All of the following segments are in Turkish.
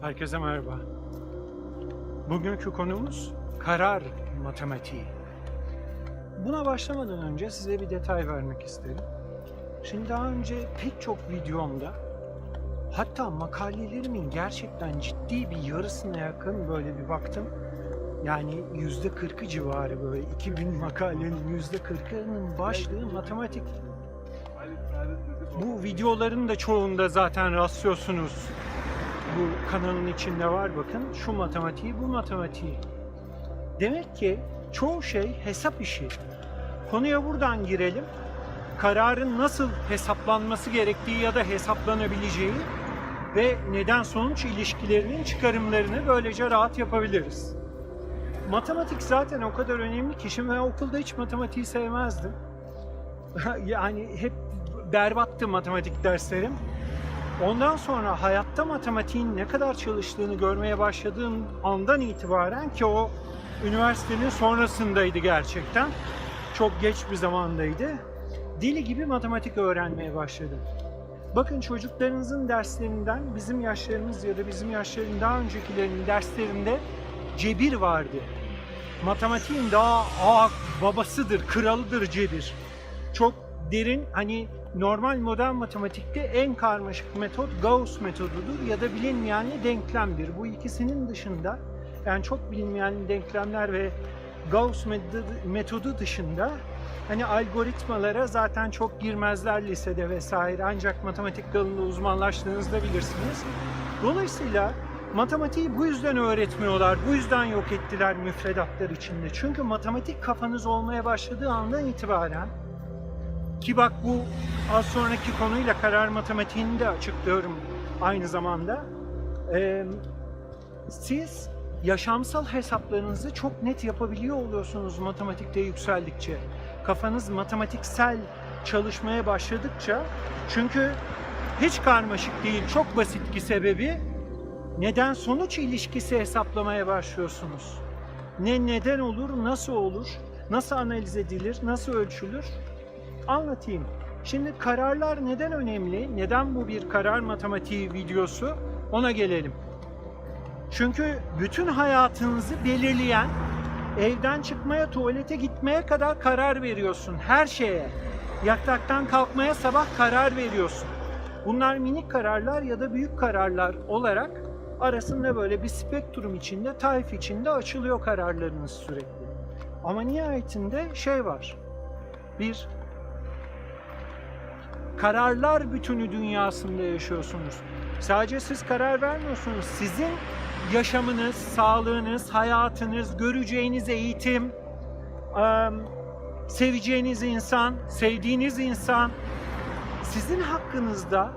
Herkese merhaba. Bugünkü konumuz karar matematiği. Buna başlamadan önce size bir detay vermek isterim. Şimdi daha önce pek çok videomda hatta makalelerimin gerçekten ciddi bir yarısına yakın böyle bir baktım. Yani yüzde kırkı civarı böyle 2000 makalenin yüzde kırkının başlığı matematik. Bu videoların da çoğunda zaten rastlıyorsunuz bu kanalın içinde var bakın. Şu matematiği, bu matematiği. Demek ki çoğu şey hesap işi. Konuya buradan girelim. Kararın nasıl hesaplanması gerektiği ya da hesaplanabileceği ve neden sonuç ilişkilerinin çıkarımlarını böylece rahat yapabiliriz. Matematik zaten o kadar önemli ki şimdi ben okulda hiç matematiği sevmezdim. yani hep berbattı matematik derslerim. Ondan sonra hayatta matematiğin ne kadar çalıştığını görmeye başladığım andan itibaren ki o üniversitenin sonrasındaydı gerçekten. Çok geç bir zamandaydı. Deli gibi matematik öğrenmeye başladım. Bakın çocuklarınızın derslerinden bizim yaşlarımız ya da bizim yaşların daha öncekilerinin derslerinde cebir vardı. Matematiğin daha ağ babasıdır, kralıdır cebir. Çok derin hani normal modern matematikte en karmaşık metot Gauss metodudur ya da bilinmeyenli denklemdir. Bu ikisinin dışında yani çok bilinmeyen denklemler ve Gauss metodu dışında hani algoritmalara zaten çok girmezler lisede vesaire ancak matematik dalında uzmanlaştığınızda bilirsiniz. Dolayısıyla matematiği bu yüzden öğretmiyorlar, bu yüzden yok ettiler müfredatlar içinde. Çünkü matematik kafanız olmaya başladığı andan itibaren ki bak bu az sonraki konuyla karar matematiğini de açıklıyorum aynı zamanda. Ee, siz yaşamsal hesaplarınızı çok net yapabiliyor oluyorsunuz matematikte yükseldikçe. Kafanız matematiksel çalışmaya başladıkça çünkü hiç karmaşık değil, çok basit ki sebebi neden sonuç ilişkisi hesaplamaya başlıyorsunuz. Ne neden olur, nasıl olur, nasıl analiz edilir, nasıl ölçülür anlatayım. Şimdi kararlar neden önemli? Neden bu bir karar matematiği videosu? Ona gelelim. Çünkü bütün hayatınızı belirleyen evden çıkmaya, tuvalete gitmeye kadar karar veriyorsun her şeye. Yataktan kalkmaya sabah karar veriyorsun. Bunlar minik kararlar ya da büyük kararlar olarak arasında böyle bir spektrum içinde, tayf içinde açılıyor kararlarınız sürekli. Ama nihayetinde şey var. Bir kararlar bütünü dünyasında yaşıyorsunuz. Sadece siz karar vermiyorsunuz. Sizin yaşamınız, sağlığınız, hayatınız, göreceğiniz eğitim, seveceğiniz insan, sevdiğiniz insan sizin hakkınızda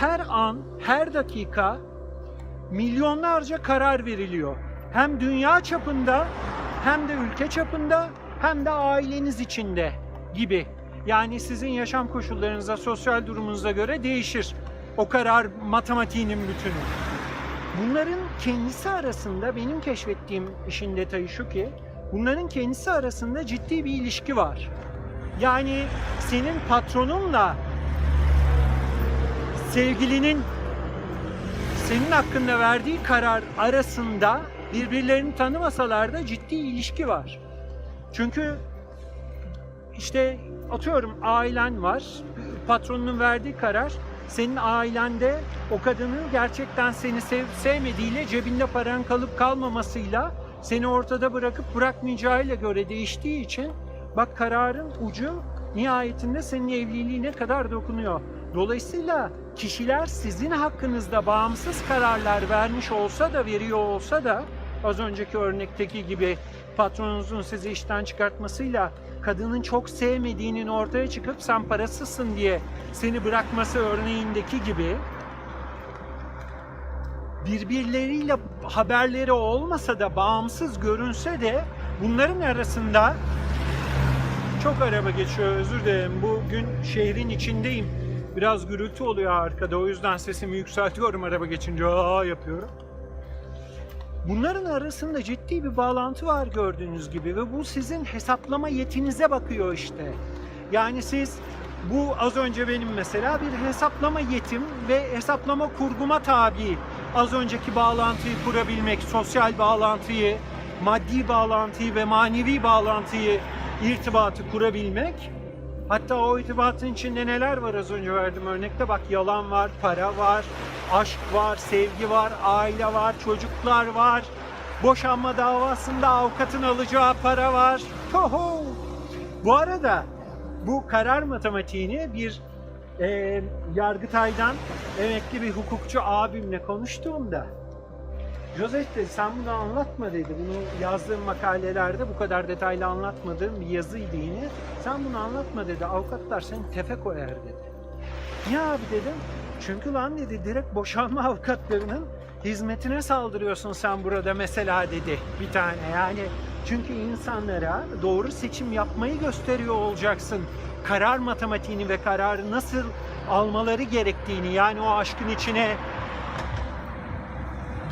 her an, her dakika milyonlarca karar veriliyor. Hem dünya çapında, hem de ülke çapında, hem de aileniz içinde gibi. Yani sizin yaşam koşullarınıza, sosyal durumunuza göre değişir. O karar matematiğinin bütünü. Bunların kendisi arasında benim keşfettiğim işin detayı şu ki bunların kendisi arasında ciddi bir ilişki var. Yani senin patronunla sevgilinin senin hakkında verdiği karar arasında birbirlerini tanımasalar da ciddi ilişki var. Çünkü işte atıyorum ailen var, patronunun verdiği karar senin ailende o kadının gerçekten seni sev sevmediğiyle cebinde paran kalıp kalmamasıyla seni ortada bırakıp bırakmayacağıyla göre değiştiği için bak kararın ucu nihayetinde senin evliliğine kadar dokunuyor. Dolayısıyla kişiler sizin hakkınızda bağımsız kararlar vermiş olsa da veriyor olsa da az önceki örnekteki gibi patronunuzun sizi işten çıkartmasıyla kadının çok sevmediğinin ortaya çıkıp sen parasızsın diye seni bırakması örneğindeki gibi birbirleriyle haberleri olmasa da bağımsız görünse de bunların arasında çok araba geçiyor özür dilerim. Bugün şehrin içindeyim. Biraz gürültü oluyor arkada. O yüzden sesimi yükseltiyorum araba geçince. Aa yapıyorum. Bunların arasında ciddi bir bağlantı var gördüğünüz gibi ve bu sizin hesaplama yetinize bakıyor işte. Yani siz bu az önce benim mesela bir hesaplama yetim ve hesaplama kurguma tabi az önceki bağlantıyı kurabilmek, sosyal bağlantıyı, maddi bağlantıyı ve manevi bağlantıyı, irtibatı kurabilmek. Hatta o irtibatın içinde neler var az önce verdim örnekte bak yalan var, para var, aşk var, sevgi var, aile var, çocuklar var. Boşanma davasında avukatın alacağı para var. Toho! Bu arada bu karar matematiğini bir e, Yargıtay'dan emekli bir hukukçu abimle konuştuğumda Joseph dedi sen bunu anlatma dedi. Bunu yazdığım makalelerde bu kadar detaylı anlatmadığım bir yazıydı yine. Sen bunu anlatma dedi. Avukatlar seni tefe koyar dedi. Niye abi dedim. Çünkü lan dedi direkt boşanma avukatlarının hizmetine saldırıyorsun sen burada mesela dedi bir tane. Yani çünkü insanlara doğru seçim yapmayı gösteriyor olacaksın. Karar matematiğini ve kararı nasıl almaları gerektiğini yani o aşkın içine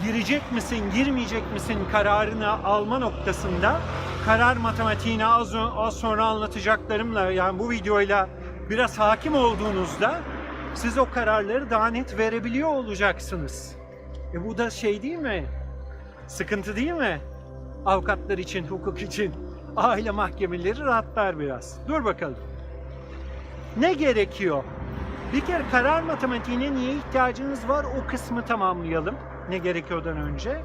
girecek misin, girmeyecek misin kararını alma noktasında karar matematiğini az, az sonra anlatacaklarımla yani bu videoyla biraz hakim olduğunuzda siz o kararları daha net verebiliyor olacaksınız. E bu da şey değil mi? Sıkıntı değil mi? Avukatlar için, hukuk için. Aile mahkemeleri rahatlar biraz. Dur bakalım. Ne gerekiyor? Bir kere karar matematiğine niye ihtiyacınız var o kısmı tamamlayalım. Ne gerekiyordan önce.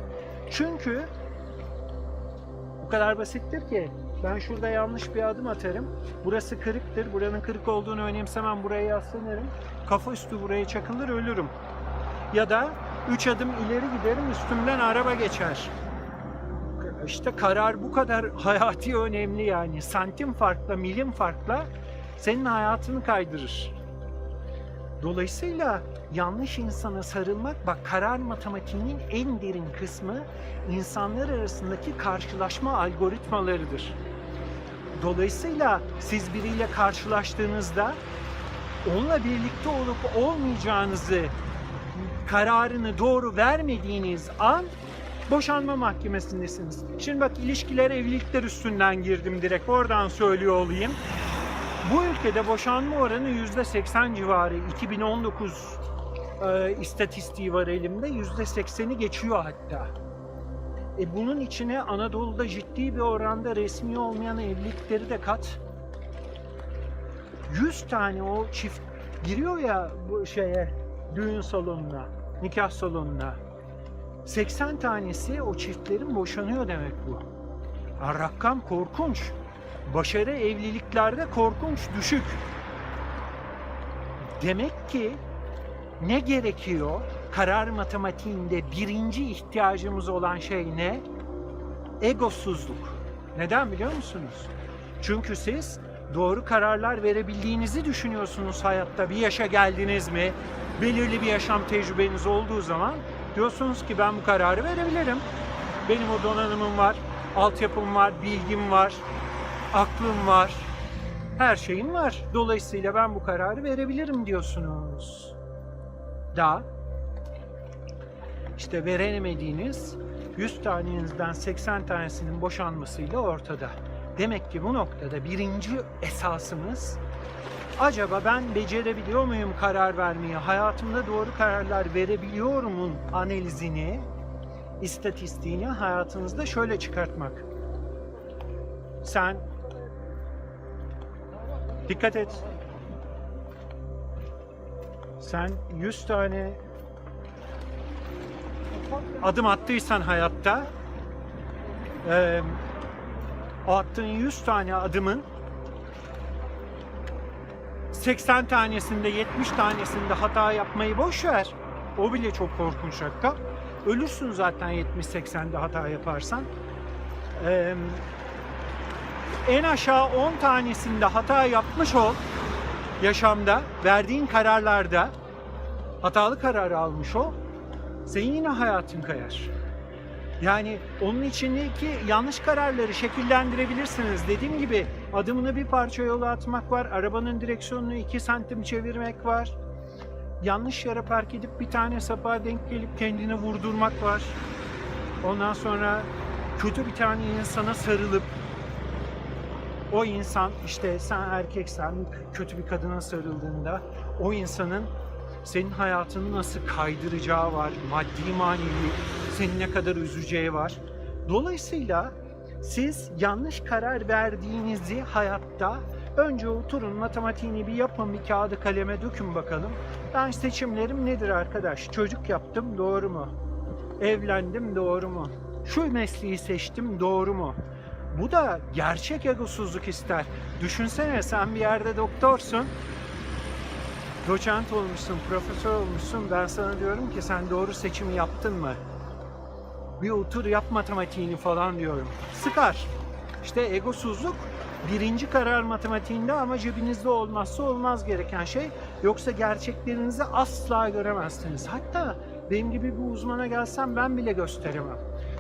Çünkü bu kadar basittir ki ben şurada yanlış bir adım atarım. Burası kırıktır. Buranın kırık olduğunu önemsemem. Buraya yaslanırım. Kafa üstü buraya çakılır ölürüm. Ya da üç adım ileri giderim üstümden araba geçer. İşte karar bu kadar hayati önemli yani. Santim farkla, milim farkla senin hayatını kaydırır. Dolayısıyla yanlış insana sarılmak bak karar matematiğinin en derin kısmı insanlar arasındaki karşılaşma algoritmalarıdır. Dolayısıyla siz biriyle karşılaştığınızda onunla birlikte olup olmayacağınızı kararını doğru vermediğiniz an boşanma mahkemesindesiniz. Şimdi bak ilişkiler, evlilikler üstünden girdim direkt oradan söylüyor olayım. Bu ülkede boşanma oranı %80 civarı. 2019 e, istatistiği var elimde. %80'i geçiyor hatta. E bunun içine Anadolu'da ciddi bir oranda resmi olmayan evlilikleri de kat. 100 tane o çift giriyor ya bu şeye düğün salonuna, nikah salonuna. 80 tanesi o çiftlerin boşanıyor demek bu. Ha, rakam korkunç. Başarı evliliklerde korkunç düşük. Demek ki ne gerekiyor? Karar matematiğinde birinci ihtiyacımız olan şey ne? Egosuzluk. Neden biliyor musunuz? Çünkü siz doğru kararlar verebildiğinizi düşünüyorsunuz hayatta. Bir yaşa geldiniz mi? Belirli bir yaşam tecrübeniz olduğu zaman diyorsunuz ki ben bu kararı verebilirim. Benim o donanımım var, altyapım var, bilgim var, aklım var, her şeyim var. Dolayısıyla ben bu kararı verebilirim diyorsunuz. Da işte veremediğiniz 100 tanenizden 80 tanesinin boşanmasıyla ortada. Demek ki bu noktada birinci esasımız acaba ben becerebiliyor muyum karar vermeyi, hayatımda doğru kararlar verebiliyor muyum analizini, istatistiğini hayatınızda şöyle çıkartmak. Sen dikkat et. Sen 100 tane adım attıysan hayatta o attığın 100 tane adımın 80 tanesinde 70 tanesinde hata yapmayı boş ver. O bile çok korkunç rakam. Ölürsün zaten 70-80'de hata yaparsan. Eee, en aşağı 10 tanesinde hata yapmış ol yaşamda, verdiğin kararlarda hatalı kararı almış ol. Senin yine hayatın kayar. Yani onun içindeki yanlış kararları şekillendirebilirsiniz. Dediğim gibi adımını bir parça yola atmak var. Arabanın direksiyonunu 2 santim çevirmek var. Yanlış yere park edip bir tane sapa denk gelip kendini vurdurmak var. Ondan sonra kötü bir tane insana sarılıp o insan işte sen erkeksen kötü bir kadına sarıldığında o insanın senin hayatını nasıl kaydıracağı var, maddi manevi seni ne kadar üzeceği var. Dolayısıyla siz yanlış karar verdiğinizi hayatta önce oturun matematiğini bir yapın bir kağıda kaleme dökün bakalım. Ben seçimlerim nedir arkadaş? Çocuk yaptım doğru mu? Evlendim doğru mu? Şu mesleği seçtim doğru mu? Bu da gerçek egosuzluk ister. Düşünsene sen bir yerde doktorsun. Doçent olmuşsun, profesör olmuşsun. Ben sana diyorum ki sen doğru seçimi yaptın mı? Bir otur yap matematiğini falan diyorum. Sıkar. İşte egosuzluk birinci karar matematiğinde ama cebinizde olmazsa olmaz gereken şey. Yoksa gerçeklerinizi asla göremezsiniz. Hatta benim gibi bir uzmana gelsem ben bile gösteremem.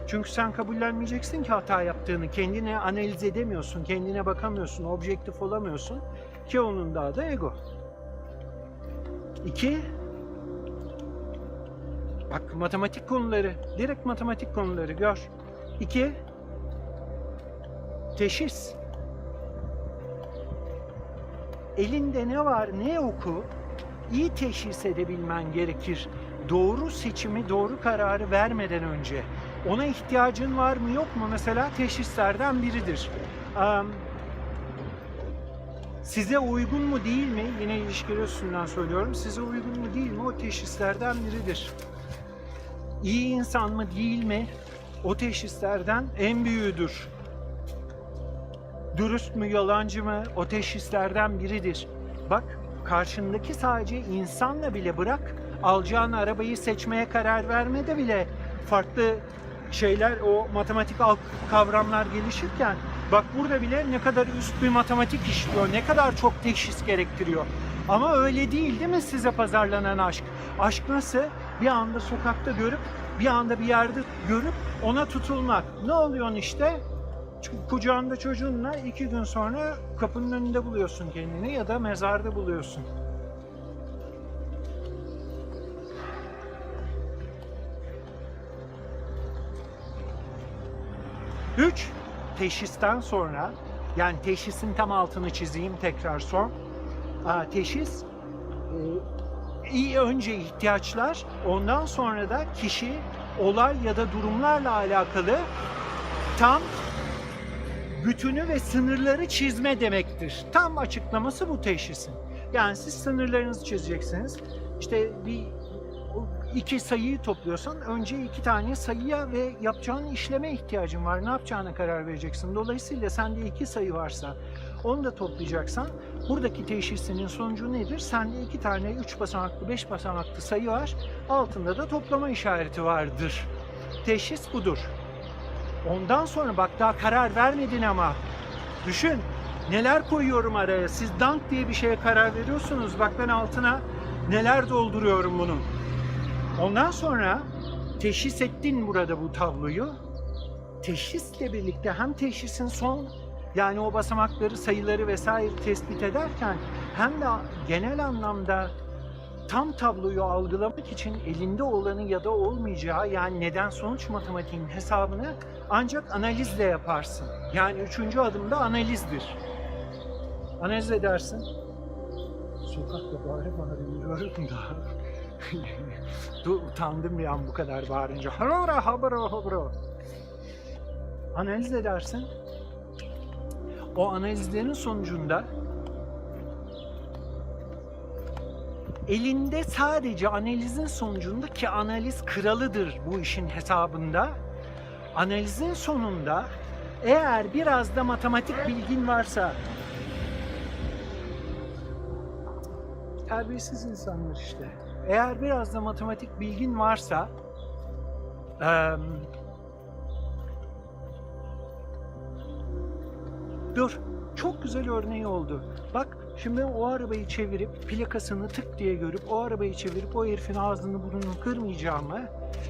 Çünkü sen kabullenmeyeceksin ki hata yaptığını. Kendine analiz edemiyorsun, kendine bakamıyorsun, objektif olamıyorsun. Ki onun da adı ego. İki, bak matematik konuları, direkt matematik konuları gör. İki, teşhis. Elinde ne var, ne oku, iyi teşhis edebilmen gerekir. Doğru seçimi, doğru kararı vermeden önce. Ona ihtiyacın var mı yok mu mesela teşhislerden biridir. Size uygun mu değil mi? Yine ilişkiler üstünden söylüyorum. Size uygun mu değil mi? O teşhislerden biridir. İyi insan mı değil mi? O teşhislerden en büyüğüdür. Dürüst mü yalancı mı? O teşhislerden biridir. Bak karşındaki sadece insanla bile bırak alacağın arabayı seçmeye karar vermede bile farklı şeyler o matematik alt kavramlar gelişirken bak burada bile ne kadar üst bir matematik işliyor, ne kadar çok teşhis gerektiriyor. Ama öyle değil değil mi size pazarlanan aşk? Aşk nasıl? Bir anda sokakta görüp, bir anda bir yerde görüp ona tutulmak. Ne oluyorsun işte? Kucağında çocuğunla iki gün sonra kapının önünde buluyorsun kendini ya da mezarda buluyorsun. Üç, teşhisten sonra, yani teşhisin tam altını çizeyim tekrar son. Teşhis, e, iyi önce ihtiyaçlar, ondan sonra da kişi, olay ya da durumlarla alakalı tam bütünü ve sınırları çizme demektir. Tam açıklaması bu teşhisin. Yani siz sınırlarınızı çizeceksiniz. İşte bir iki sayıyı topluyorsan önce iki tane sayıya ve yapacağın işleme ihtiyacın var. Ne yapacağına karar vereceksin. Dolayısıyla sende iki sayı varsa onu da toplayacaksan buradaki teşhisinin sonucu nedir? Sende iki tane üç basamaklı, beş basamaklı sayı var. Altında da toplama işareti vardır. Teşhis budur. Ondan sonra bak daha karar vermedin ama düşün neler koyuyorum araya. Siz dank diye bir şeye karar veriyorsunuz. Bak ben altına neler dolduruyorum bunun. Ondan sonra teşhis ettin burada bu tabloyu. Teşhisle birlikte hem teşhisin son yani o basamakları, sayıları vesaire tespit ederken hem de genel anlamda tam tabloyu algılamak için elinde olanı ya da olmayacağı yani neden sonuç matematiğinin hesabını ancak analizle yaparsın. Yani üçüncü adımda analizdir. Analiz edersin. Sokakta bağıra bağıra yürüyorum da. Dur utandım bir an bu kadar bağırınca. Harora habro habro. Analiz edersin. O analizlerin sonucunda elinde sadece analizin sonucunda ki analiz kralıdır bu işin hesabında. Analizin sonunda eğer biraz da matematik bilgin varsa terbiyesiz insanlar işte. Eğer biraz da matematik bilgin varsa eee, dur çok güzel örneği oldu. Bak şimdi o arabayı çevirip plakasını tık diye görüp o arabayı çevirip o herifin ağzını burnunu kırmayacağımı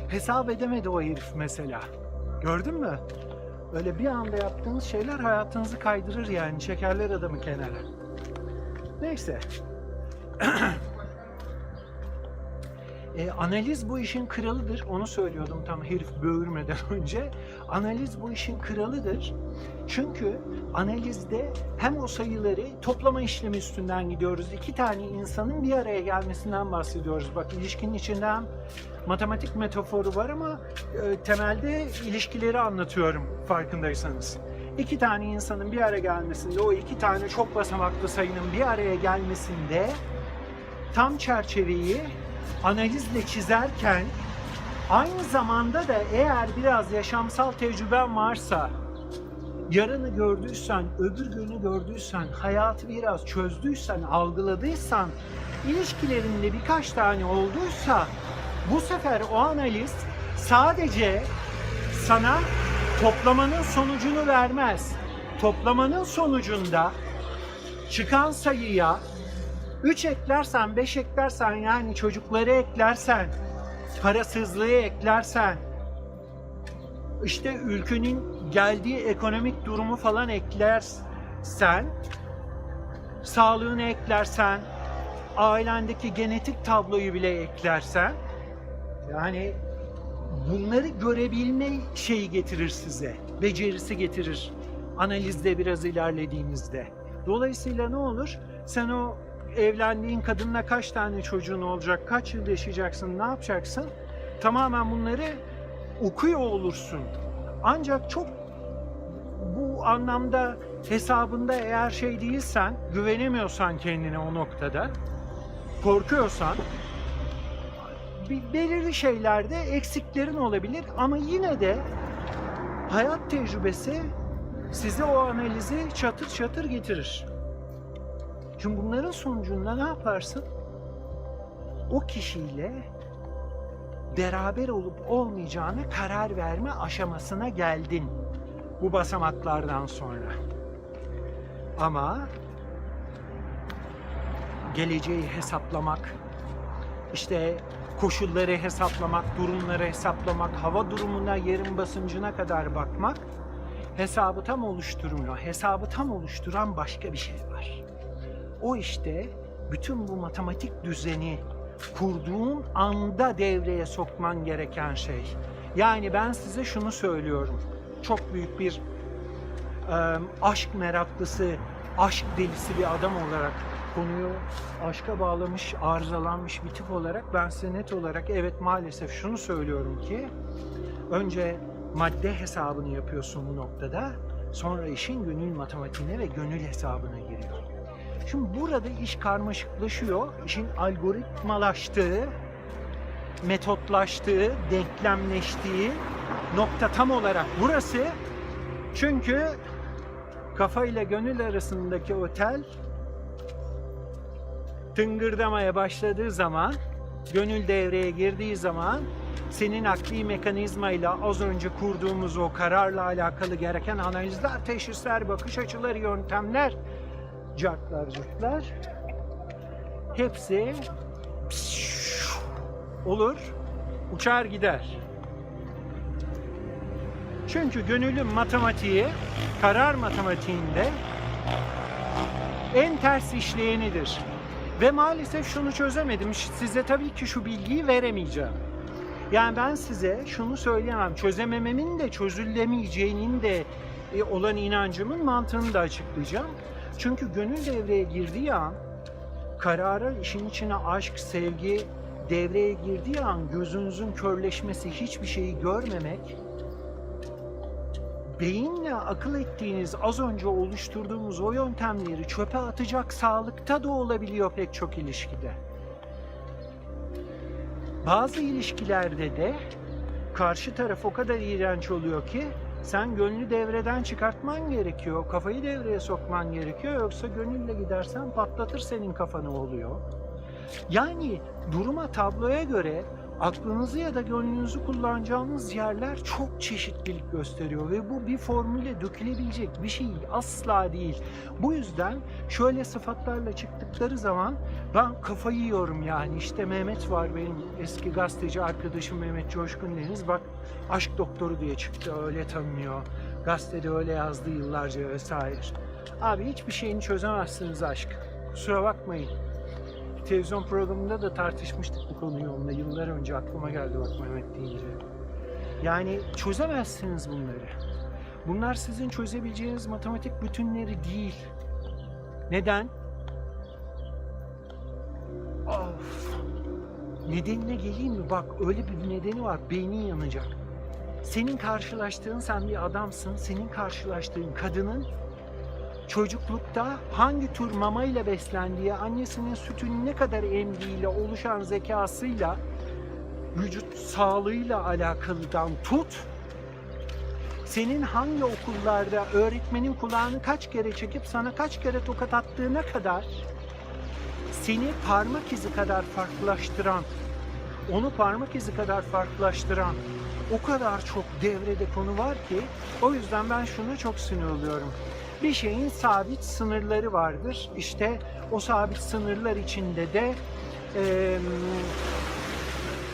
hesap edemedi o herif mesela. Gördün mü? Öyle bir anda yaptığınız şeyler hayatınızı kaydırır yani çekerler adamı kenara. Neyse. E, analiz bu işin kralıdır. Onu söylüyordum tam herif böğürmeden önce. Analiz bu işin kralıdır. Çünkü analizde hem o sayıları toplama işlemi üstünden gidiyoruz. İki tane insanın bir araya gelmesinden bahsediyoruz. Bak ilişkinin içinde hem matematik metaforu var ama e, temelde ilişkileri anlatıyorum farkındaysanız. İki tane insanın bir araya gelmesinde, o iki tane çok basamaklı sayının bir araya gelmesinde tam çerçeveyi analizle çizerken aynı zamanda da eğer biraz yaşamsal tecrüben varsa, yarını gördüysen, öbür günü gördüysen, hayatı biraz çözdüysen, algıladıysan, ilişkilerinde birkaç tane olduysa bu sefer o analiz sadece sana toplamanın sonucunu vermez. Toplamanın sonucunda çıkan sayıya 3 eklersen, 5 eklersen yani çocukları eklersen, parasızlığı eklersen, işte ülkenin geldiği ekonomik durumu falan eklersen, sağlığını eklersen, ailendeki genetik tabloyu bile eklersen, yani bunları görebilme şeyi getirir size, becerisi getirir analizde biraz ilerlediğinizde. Dolayısıyla ne olur? Sen o evlendiğin kadınla kaç tane çocuğun olacak, kaç yıl yaşayacaksın, ne yapacaksın? Tamamen bunları okuyor olursun. Ancak çok bu anlamda hesabında eğer şey değilsen, güvenemiyorsan kendine o noktada, korkuyorsan, belirli şeylerde eksiklerin olabilir ama yine de hayat tecrübesi size o analizi çatır çatır getirir. Şimdi bunların sonucunda ne yaparsın? O kişiyle beraber olup olmayacağını karar verme aşamasına geldin bu basamaklardan sonra. Ama geleceği hesaplamak, işte koşulları hesaplamak, durumları hesaplamak, hava durumuna, yerin basıncına kadar bakmak hesabı tam oluşturmuyor. Hesabı tam oluşturan başka bir şey var. O işte bütün bu matematik düzeni kurduğun anda devreye sokman gereken şey. Yani ben size şunu söylüyorum. Çok büyük bir e, aşk meraklısı, aşk delisi bir adam olarak konuyu aşka bağlamış, arızalanmış bir tip olarak ben size net olarak evet maalesef şunu söylüyorum ki önce madde hesabını yapıyorsun bu noktada sonra işin gönül matematiğine ve gönül hesabına giriyor. Şimdi burada iş karmaşıklaşıyor. İşin algoritmalaştığı, metotlaştığı, denklemleştiği nokta tam olarak burası. Çünkü kafa ile gönül arasındaki o tel tıngırdamaya başladığı zaman, gönül devreye girdiği zaman senin akli mekanizmayla az önce kurduğumuz o kararla alakalı gereken analizler, teşhisler, bakış açıları, yöntemler, cartlar, cırtlar hepsi olur, uçar gider. Çünkü gönülün matematiği, karar matematiğinde en ters işleyenidir. Ve maalesef şunu çözemedim. Size tabii ki şu bilgiyi veremeyeceğim. Yani ben size şunu söyleyemem. Çözemememin de çözülemeyeceğinin de e, olan inancımın mantığını da açıklayacağım. Çünkü gönül devreye girdiği an karara işin içine aşk, sevgi devreye girdiği an gözünüzün körleşmesi, hiçbir şeyi görmemek beyinle akıl ettiğiniz az önce oluşturduğumuz o yöntemleri çöpe atacak sağlıkta da olabiliyor pek çok ilişkide. Bazı ilişkilerde de karşı taraf o kadar iğrenç oluyor ki sen gönlü devreden çıkartman gerekiyor. Kafayı devreye sokman gerekiyor. Yoksa gönülle gidersen patlatır senin kafanı oluyor. Yani duruma, tabloya göre aklınızı ya da gönlünüzü kullanacağınız yerler çok çeşitlilik gösteriyor ve bu bir formüle dökülebilecek bir şey asla değil. Bu yüzden şöyle sıfatlarla çıktıkları zaman ben kafayı yiyorum yani işte Mehmet var benim eski gazeteci arkadaşım Mehmet Coşkun Deniz bak aşk doktoru diye çıktı öyle tanınıyor. Gazetede öyle yazdı yıllarca vesaire. Abi hiçbir şeyini çözemezsiniz aşk. Kusura bakmayın. Televizyon programında da tartışmıştık bu konuyu onunla yıllar önce aklıma geldi bak Mehmet deyince. Yani çözemezsiniz bunları. Bunlar sizin çözebileceğiniz matematik bütünleri değil. Neden? Of. Nedenine geleyim mi? Bak öyle bir nedeni var. Beynin yanacak. Senin karşılaştığın sen bir adamsın. Senin karşılaştığın kadının çocuklukta hangi tür mamayla beslendiği, annesinin sütünü ne kadar emdiğiyle oluşan zekasıyla, vücut sağlığıyla alakalıdan tut, senin hangi okullarda öğretmenin kulağını kaç kere çekip sana kaç kere tokat attığına kadar seni parmak izi kadar farklılaştıran, onu parmak izi kadar farklılaştıran o kadar çok devrede konu var ki o yüzden ben şuna çok sinir oluyorum. Bir şeyin sabit sınırları vardır. İşte o sabit sınırlar içinde de eee,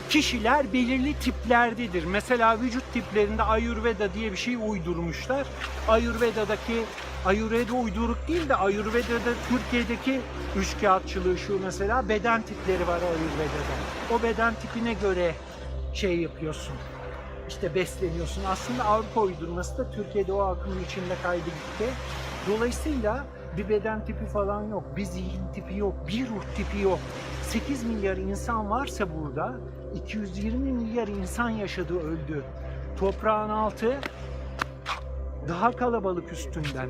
kişiler belirli tiplerdedir. Mesela vücut tiplerinde Ayurveda diye bir şey uydurmuşlar. Ayurveda'daki Ayurveda uyduruk değil de Ayurveda'da Türkiye'deki üçkağıtçılığı şu mesela beden tipleri var Ayurveda'da. O beden tipine göre şey yapıyorsun. İşte besleniyorsun. Aslında Avrupa uydurması da Türkiye'de o akımın içinde kaydı gitti. Dolayısıyla bir beden tipi falan yok. Bir zihin tipi yok. Bir ruh tipi yok. 8 milyar insan varsa burada 220 milyar insan yaşadı öldü. Toprağın altı daha kalabalık üstünden.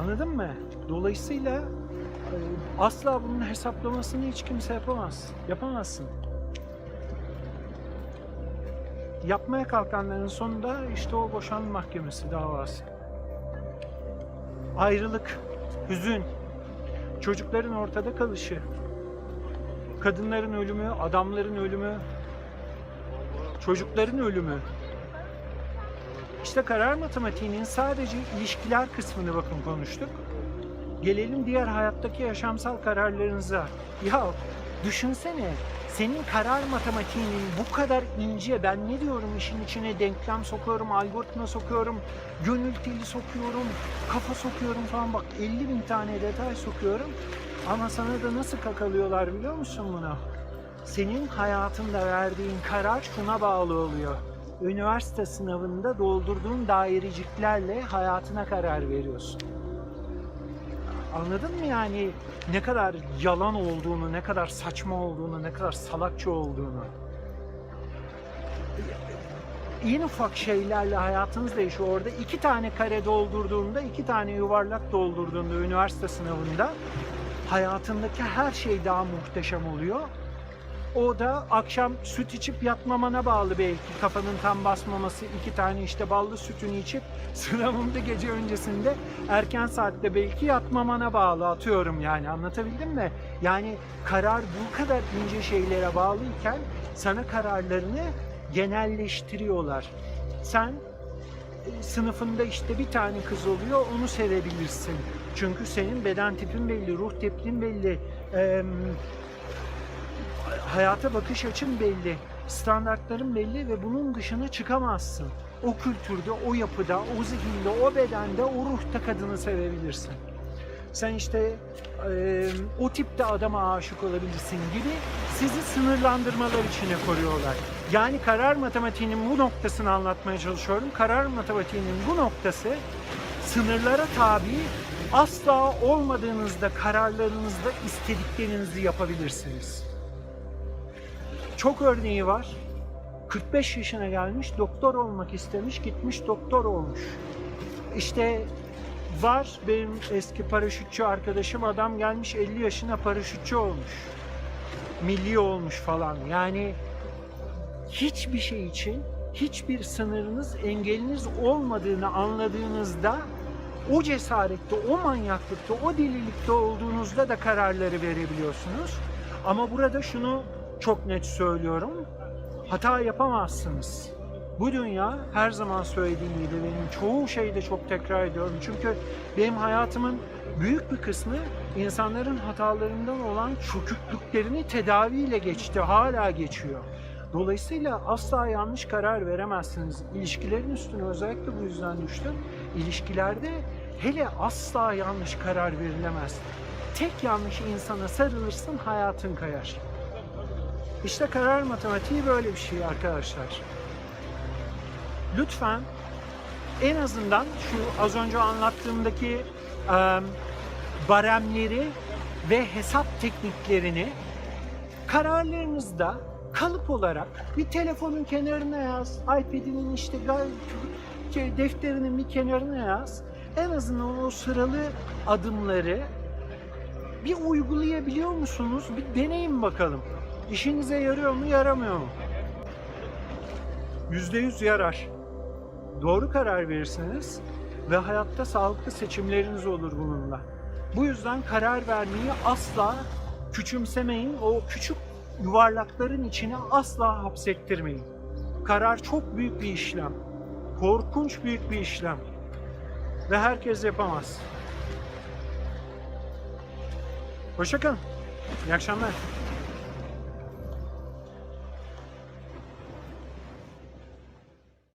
Anladın mı? Dolayısıyla e, asla bunun hesaplamasını hiç kimse yapamaz. Yapamazsın. Yapmaya kalkanların sonunda işte o boşanma mahkemesi davası. Ayrılık, hüzün, çocukların ortada kalışı, kadınların ölümü, adamların ölümü, çocukların ölümü. İşte karar matematiğinin sadece ilişkiler kısmını bakın konuştuk. Gelelim diğer hayattaki yaşamsal kararlarınıza. Ya düşünsene senin karar matematiğinin bu kadar ince, ben ne diyorum işin içine denklem sokuyorum, algoritma sokuyorum, gönül teli sokuyorum, kafa sokuyorum falan bak 50 bin tane detay sokuyorum. Ama sana da nasıl kakalıyorlar biliyor musun bunu? Senin hayatında verdiğin karar şuna bağlı oluyor. Üniversite sınavında doldurduğun daireciklerle hayatına karar veriyorsun. Anladın mı yani ne kadar yalan olduğunu, ne kadar saçma olduğunu, ne kadar salakça olduğunu? En ufak şeylerle hayatınız değişiyor. Orada iki tane kare doldurduğunda, iki tane yuvarlak doldurduğunda üniversite sınavında hayatındaki her şey daha muhteşem oluyor. O da akşam süt içip yatmamana bağlı belki kafanın tam basmaması iki tane işte ballı sütünü içip sınavında gece öncesinde erken saatte belki yatmamana bağlı atıyorum yani anlatabildim mi? Yani karar bu kadar ince şeylere bağlıyken sana kararlarını genelleştiriyorlar. Sen e, sınıfında işte bir tane kız oluyor onu sevebilirsin. Çünkü senin beden tipin belli, ruh tipin belli, hayata bakış açın belli, standartların belli ve bunun dışına çıkamazsın. O kültürde, o yapıda, o zihinde, o bedende, o ruhta kadını sevebilirsin. Sen işte eee, o tipte adama aşık olabilirsin gibi sizi sınırlandırmalar içine koruyorlar. Yani karar matematiğinin bu noktasını anlatmaya çalışıyorum. Karar matematiğinin bu noktası sınırlara tabi asla olmadığınızda kararlarınızda istediklerinizi yapabilirsiniz. Çok örneği var. 45 yaşına gelmiş, doktor olmak istemiş, gitmiş doktor olmuş. İşte var benim eski paraşütçü arkadaşım adam gelmiş 50 yaşına paraşütçü olmuş. Milli olmuş falan. Yani hiçbir şey için hiçbir sınırınız, engeliniz olmadığını anladığınızda o cesarette, o manyaklıkta, o delilikte olduğunuzda da kararları verebiliyorsunuz. Ama burada şunu çok net söylüyorum. Hata yapamazsınız. Bu dünya her zaman söylediğim gibi benim çoğu şeyde çok tekrar ediyorum. Çünkü benim hayatımın büyük bir kısmı insanların hatalarından olan çöküklüklerini tedaviyle geçti, hala geçiyor. Dolayısıyla asla yanlış karar veremezsiniz. İlişkilerin üstüne özellikle bu yüzden düştüm. İlişkilerde hele asla yanlış karar verilemez. tek yanlış insana sarılırsın hayatın kayar. İşte karar matematiği böyle bir şey arkadaşlar. Lütfen en azından şu az önce anlattığımdaki e, baremleri ve hesap tekniklerini kararlarınızda kalıp olarak bir telefonun kenarına yaz, iPad'inin işte şey, defterinin bir kenarına yaz. En azından o sıralı adımları bir uygulayabiliyor musunuz? Bir deneyin bakalım. İşinize yarıyor mu, yaramıyor mu? %100 yarar. Doğru karar verirseniz ve hayatta sağlıklı seçimleriniz olur bununla. Bu yüzden karar vermeyi asla küçümsemeyin. O küçük yuvarlakların içine asla hapsettirmeyin. Karar çok büyük bir işlem. Korkunç büyük bir işlem. Ve herkes yapamaz. Hoşçakalın. İyi akşamlar.